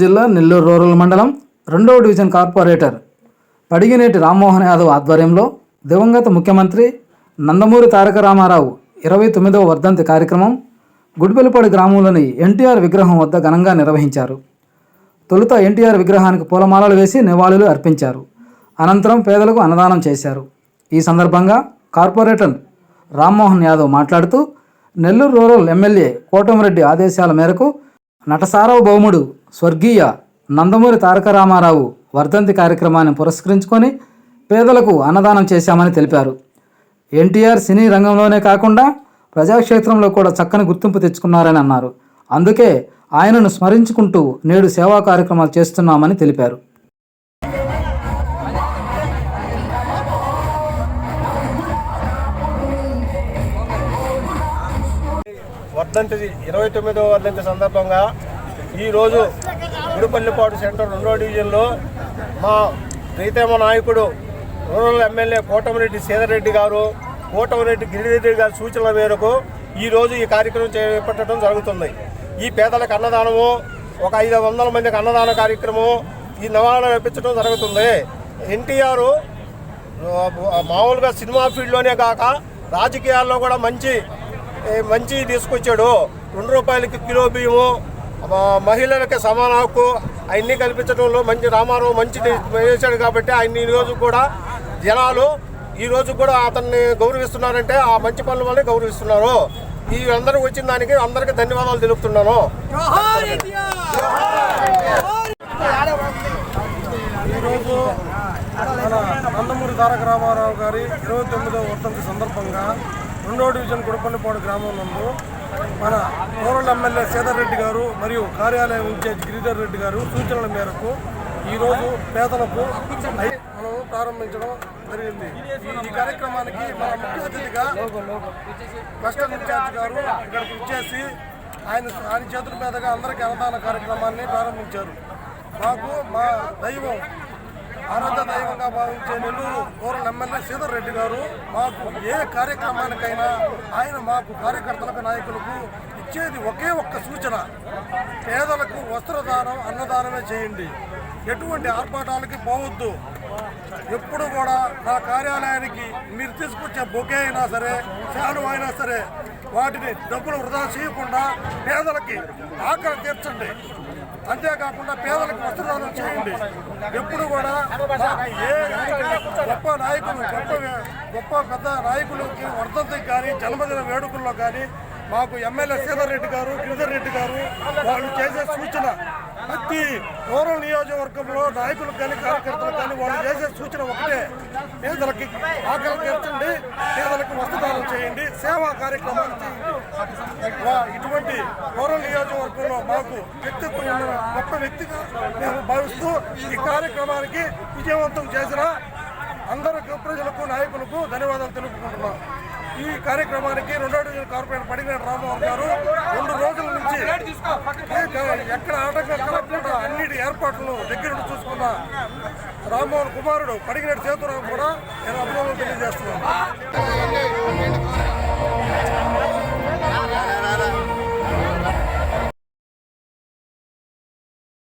జిల్లా నెల్లూరు రూరల్ మండలం రెండవ డివిజన్ కార్పొరేటర్ పడిగినేటి రామ్మోహన్ యాదవ్ ఆధ్వర్యంలో దివంగత ముఖ్యమంత్రి నందమూరి తారక రామారావు ఇరవై తొమ్మిదవ వర్ధంతి కార్యక్రమం గుడిపెలపాడు గ్రామంలోని ఎన్టీఆర్ విగ్రహం వద్ద ఘనంగా నిర్వహించారు. తొలుత ఎన్టీఆర్ విగ్రహానికి పూలమాలలు వేసి నివాళులు అర్పించారు. అనంతరం పేదలకు అన్నదానం చేశారు. ఈ సందర్భంగా కార్పొరేటర్ రామ్మోహన్ యాదవ్ మాట్లాడుతూ నెల్లూరు రూరల్ ఎమ్మెల్యే కోటమిరెడ్డి ఆదేశాల మేరకు నటసార్వభౌముడు స్వర్గీయ నందమూరి తారక రామారావు వర్ధంతి కార్యక్రమాన్ని పురస్కరించుకొని పేదలకు అన్నదానం చేశామని తెలిపారు. ఎన్టీఆర్ సినీ రంగంలోనే కాకుండా ప్రజాక్షేత్రంలో కూడా చక్కని గుర్తింపు తెచ్చుకున్నారని అన్నారు. అందుకే ఆయనను స్మరించుకుంటూ నేడు సేవా కార్యక్రమాలు చేస్తున్నామని తెలిపారు. వర్ధంతి ఇరవై తొమ్మిదవ వర్ధంతి సందర్భంగా ఈరోజు గుడిపల్లిపాడు సెంటర్ రెండో డివిజన్లో మా ప్రీతమ నాయకుడు రూరల్ ఎమ్మెల్యే కోటమిరెడ్డి సీతారెడ్డి గారు కోటమిరెడ్డి గిరిరెడ్డి గారి సూచనల మేరకు ఈరోజు ఈ కార్యక్రమం చేపట్టడం జరుగుతుంది. ఈ పేదలకు అన్నదానము ఒక ఐదు వందల మందికి అన్నదాన కార్యక్రమం ఈ నవాలను రప్పించడం జరుగుతుంది. ఎన్టీఆర్ మామూలుగా సినిమా ఫీల్డ్లోనే కాక రాజకీయాల్లో కూడా మంచి మంచి తీసుకొచ్చాడు. రెండు రూపాయలకి కిలో బియ్యము. మహిళలకు మహిళలకి సమాన హక్కు. అవన్నీ కల్పించడంలో మంచి రామారావు మంచి చేశాడు కాబట్టి ఆయన ఈరోజు రోజు కూడా జనాలు ఈ రోజు కూడా అతన్ని గౌరవిస్తున్నారంటే ఆ మంచి పనుల వల్లే గౌరవిస్తున్నారు. ఈ అందరికి వచ్చిన దానికి అందరికి ధన్యవాదాలు తెలుపుతున్నాను. ఈరోజు మన నందమూరి తారక రామారావు గారి ఇరవై తొమ్మిదవ వర్తంతి సందర్భంగా రెండో డివిజన్ గుడపల్లిపాడు గ్రామం నందు మన రూరల్ ఎమ్మెల్యే సీతారెడ్డి గారు మరియు కార్యాలయం ఇన్ఛార్జ్ గిరిధర్ రెడ్డి గారు సూచనల మేరకు ఈరోజు పేదలకు మనం ప్రారంభించడం జరిగింది. ఈ- కార్యక్రమానికి మన ముఖ్య అతిథిగా క్లస్టర్ ఇన్ఛార్జ్ గారు ఇక్కడికి వచ్చేసి ఆయన ఆయన చేతుల మీదుగా అందరికీ అన్నదాన కార్యక్రమాన్ని ప్రారంభించారు. మాకు మా దైవం ఆరాధ దైవంగా భావించే నెల్లూరు గౌరవ ఎమ్మెల్యే శ్రీధర్ రెడ్డి గారు మాకు ఏ కార్యక్రమానికైనా ఆయన మాకు కార్యకర్తలకు నాయకులకు ఇచ్చేది ఒకే ఒక్క సూచన. పేదలకు వస్త్రదానం అన్నదానమే చేయండి. ఎటువంటి ఆర్భాటాలకి పోవద్దు. ఎప్పుడు కూడా నా కార్యాలయానికి మీరు తీసుకొచ్చే బొకే అయినా సరే శాను అయినా సరే వాటిని డబ్బులు వృధా చేయకుండా పేదలకి ఆకలి తీర్చండి. అంతేకాకుండా పేదలకు వస్త్రదానం చేయండి. ఎప్పుడు కూడా ఏ గొప్ప నాయకులు గొప్ప గొప్ప పెద్ద నాయకులకి వర్ధంతికి కానీ జన్మదిన వేడుకల్లో కానీ మాకు ఎమ్మెల్యే శ్రీధర్ రెడ్డి గారు గిరిధర్ రెడ్డి గారు వాళ్ళు చేసే సూచన ప్రతి రూరల్ నియోజకవర్గంలో నాయకులకు కానీ కార్యకర్తలకు కానీ వాళ్ళు చేసే సూచన ఒకటే. పేదలకి ఆకలి తీర్చండి పేదలకు వస్త్రదానం చేయండి సేవా కార్యక్రమాలు చేయండి. ఇటువంటి రూరల్ నియోజకవర్గంలో మాకు వ్యక్తిత్వం ఉన్న గొప్ప వ్యక్తిగా మేము భావిస్తూ ఈ కార్యక్రమానికి విజయవంతం చేసిన అందరు ప్రజలకు నాయకులకు ధన్యవాదాలు తెలుపుకుంటున్నాం. ఈ కార్యక్రమానికి రెండో డివిజన్ కార్పొరేటర్ పడిగిన రామ్మోహన్ గారు రెండు రోజుల నుంచి ఎక్కడ ఆటంకం కలగకుండా అన్నిటి ఏర్పాట్లను దగ్గర నుండి చూసుకున్న రామ్మోహన్ కుమారుడు పడిగినట్టు చేతురావు కూడా నేను అభినందనలు తెలియజేస్తున్నాను.